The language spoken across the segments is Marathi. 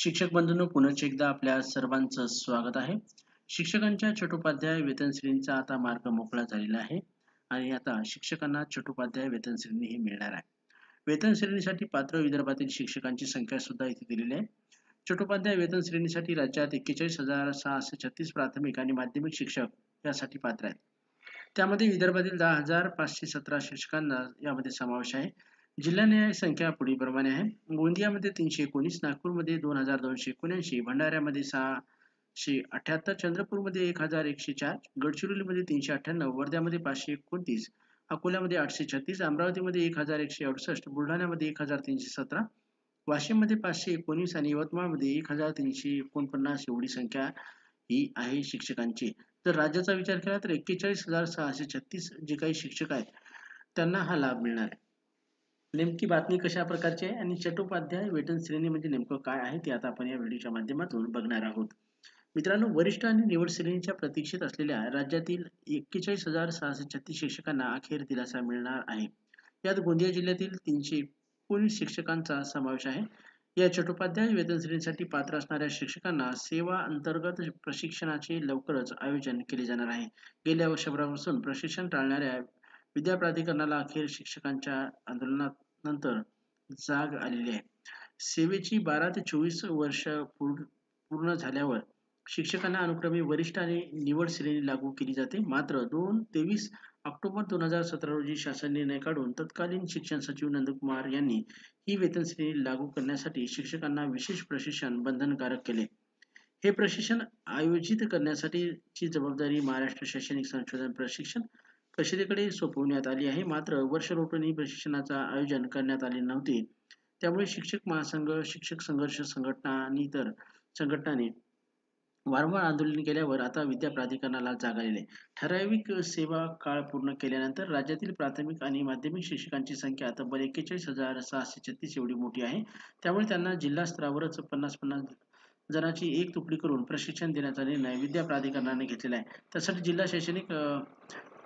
शिक्षक बंधूंनो पुनश्च एकदा आपल्या सर्वांचं स्वागत आहे. शिक्षकांच्या छटोपाध्याय वेतन श्रेणीचा आता मार्ग मोकळा झालेला आहे आणि आता शिक्षकांना छटोपाध्याय वेतन श्रेणी ही मिळणार आहे. वेतन श्रेणीसाठी पात्र विदर्भातील शिक्षकांची संख्या सुद्धा इथे दिलेली आहे. छटोपाध्याय वेतन श्रेणीसाठी राज्यात एक्केचाळीस हजार सहाशे छत्तीस प्राथमिक आणि माध्यमिक शिक्षक यासाठी पात्र आहेत. त्यामध्ये विदर्भातील दहा हजार पाचशे सतरा शिक्षकांना यामध्ये समावेश आहे. जिल्हा न्याय संख्या पुढीलप्रमाणे आहे. गोंदियामध्ये तीनशे एकोणीस नागपूरमध्ये दोन हजार दोनशे एकोणऐंशी भंडाऱ्यामध्ये सहाशे अठ्याहत्तर चंद्रपूरमध्ये एक हजार एकशे चार गडचिरोलीमध्ये तीनशे अठ्ठ्याण्णव वर्ध्यामध्ये पाचशे एकोणतीस अकोल्यामध्ये आठशे छत्तीस अमरावतीमध्ये एक हजार एकशे अडुसष्ट बुलढाण्यामध्ये एक हजार तीनशे सतरा वाशिममध्ये पाचशे एकोणीस आणि यवतमाळमध्ये एक हजार तीनशे एकोणपन्नास एवढी संख्या ही आहे शिक्षकांची. तर राज्याचा विचार केला तर एक्केचाळीस हजार सहाशे छत्तीस जे काही शिक्षक आहेत त्यांना हा लाभ मिळणार आहे. नेमकी बातमी कशा प्रकारची आहे आणि चटोपाध्याय वेतन श्रेणी म्हणजे नेमकं काय आहे ते आता आपण या व्हिडिओच्या माध्यमातून बघणार आहोत. मित्रांनो वरिष्ठ आणि निवड श्रेणीच्या प्रतीक्षेत असलेल्या राज्यातील एक्केचाळीस हजार सहाशे छत्तीस शिक्षकांना अखेर दिलासा मिळणार आहे. यात गोंदिया जिल्ह्यातील तीनशे एकोणीस शिक्षकांचा समावेश आहे. या चटोपाध्याय वेतन श्रेणीसाठी पात्र असणाऱ्या शिक्षकांना सेवा अंतर्गत प्रशिक्षणाचे लवकरच आयोजन केले जाणार आहे. गेल्या वर्षभरापासून प्रशिक्षण टाळणाऱ्या विद्या प्राधिकरणाला अखेर शिक्षकांच्या आंदोलनानंतर जाग आलेली आहे. सेवेची बारा ते चोवीस वर्ष पूर्ण झाल्यावर शिक्षकांना अनुक्रमे वरिष्ठ आणि निवड श्रेणी लागू केली जाते. मात्र दोन तेवीस ऑक्टोबर दोन हजार सतरा रोजी शासन निर्णय काढून तत्कालीन शिक्षण सचिव नंदकुमार यांनी ही वेतन श्रेणी लागू करण्यासाठी शिक्षकांना विशेष प्रशिक्षण बंधनकारक केले. हे प्रशिक्षण आयोजित करण्यासाठीची जबाबदारी महाराष्ट्र शैक्षणिक संशोधन प्रशिक्षण परिषदेकडे सोपवण्यात आली आहे? मात्र वर्षरोपणी प्रशिक्षणाचा आयोजन करण्यात आले नव्हते. त्यामुळे शिक्षक महासंघ शिक्षक संघर्ष संघटना आणि इतर संघटनांनी वारंवार आंदोलन केल्यावर आता विद्या प्राधिकरणाला जाग आलेली ठराविक सेवा काळ पूर्ण केल्यानंतर राज्यातील प्राथमिक आणि माध्यमिक शिक्षकांची संख्या तब्बल एक्केचाळीस हजार सहाशे छत्तीस एवढी मोठी आहे. त्यामुळे त्यांना जिल्हा स्तरावरच पन्नास पन्नास जणांची एक तुकडी करून प्रशिक्षण देण्याचा निर्णय विद्या प्राधिकरणाने घेतलेला आहे. त्यासाठी जिल्हा शैक्षणिक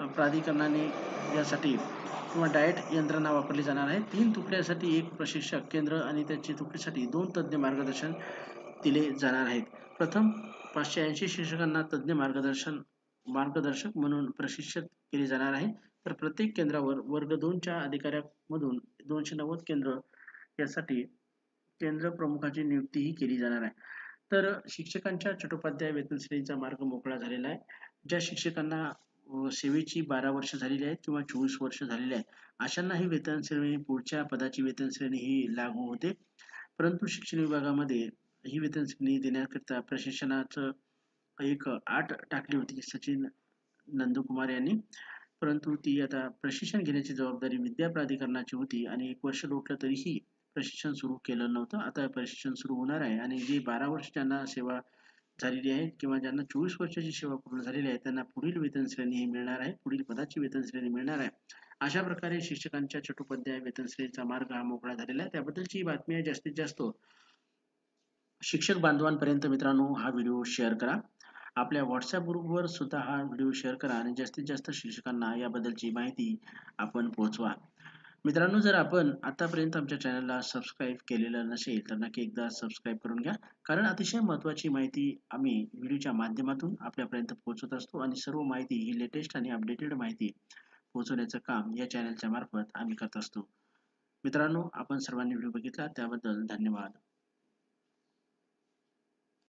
प्राधिकरणाने यासाठी किंवा डाएट यंत्रणा वापरली जाणार आहे. तीन तुकड्यासाठी एक प्रशिक्षक केंद्र आणि त्याची तुकडीसाठी दोन तज्ज्ञ मार्गदर्शन दिले जाणार आहेत. प्रथम पाचशे ऐंशी शिक्षकांना तज्ज्ञ मार्गदर्शन मार्गदर्शक म्हणून प्रशिक्षित केले जाणार आहे. तर प्रत्येक केंद्रावर वर्ग दोनच्या अधिकाऱ्यांमधून दोनशे नव्वद केंद्र यासाठी केंद्र प्रमुखाची नियुक्तीही केली जाणार आहे. तर शिक्षकांच्या चट्टोपाध्याय वेतन श्रेणीचा मार्ग मोकळा झालेला आहे. ज्या शिक्षकांना सेवेची बारा वर्ष झालेली आहेत किंवा चोवीस वर्ष झालेली आहे अशांना ही वेतन श्रेणी पुढच्या पदाची वेतन श्रेणी ही लागू होते. परंतु शिक्षण विभागामध्ये ही वेतन श्रेणी देण्याकरिता प्रशिक्षणाचं एक आठ टाकली होती सचिन नंदकुमार यांनी. परंतु ती आता प्रशिक्षण घेण्याची जबाबदारी विद्या प्राधिकरणाची होती आणि एक वर्ष लोटलं तरीही प्रशिक्षण सुरू केलं नव्हतं. आता प्रशिक्षण सुरू होणार आहे आणि जे बारा वर्ष त्यांना सेवा झालेली आहे किंवा ज्यांना चोवीस वर्षाची सेवा पूर्ण झालेली आहे त्यांना पुढील वेतन श्रेणी ही मिळणार आहे पुढील पदाची वेतन श्रेणी मिळणार आहे. अशा प्रकारे शिक्षकांच्या चटोपाध्याय वेतन श्रेणीचा मार्ग हा मोकळा झालेला आहे. त्याबद्दलची बातमी आहे जास्तीत जास्त शिक्षक बांधवांपर्यंत मित्रांनो हा व्हिडिओ शेअर करा. आपल्या व्हॉट्सअप ग्रुपवर सुद्धा हा व्हिडिओ शेअर करा आणि जास्तीत जास्त शिक्षकांना याबद्दलची माहिती आपण पोहोचवा. मित्रांनो जर आपण आतापर्यंत आमच्या चॅनलला सबस्क्राईब केलेलं नसेल तर नक्की एकदा सबस्क्राईब करून घ्या. कारण अतिशय महत्त्वाची माहिती आम्ही व्हिडिओच्या माध्यमातून आपल्यापर्यंत पोहोचत असतो आणि सर्व माहिती ही लेटेस्ट आणि अपडेटेड माहिती पोहोचवण्याचं काम या चॅनलच्या मार्फत आम्ही करत असतो. मित्रांनो आपण सर्वांनी व्हिडिओ बघितला त्याबद्दल धन्यवाद.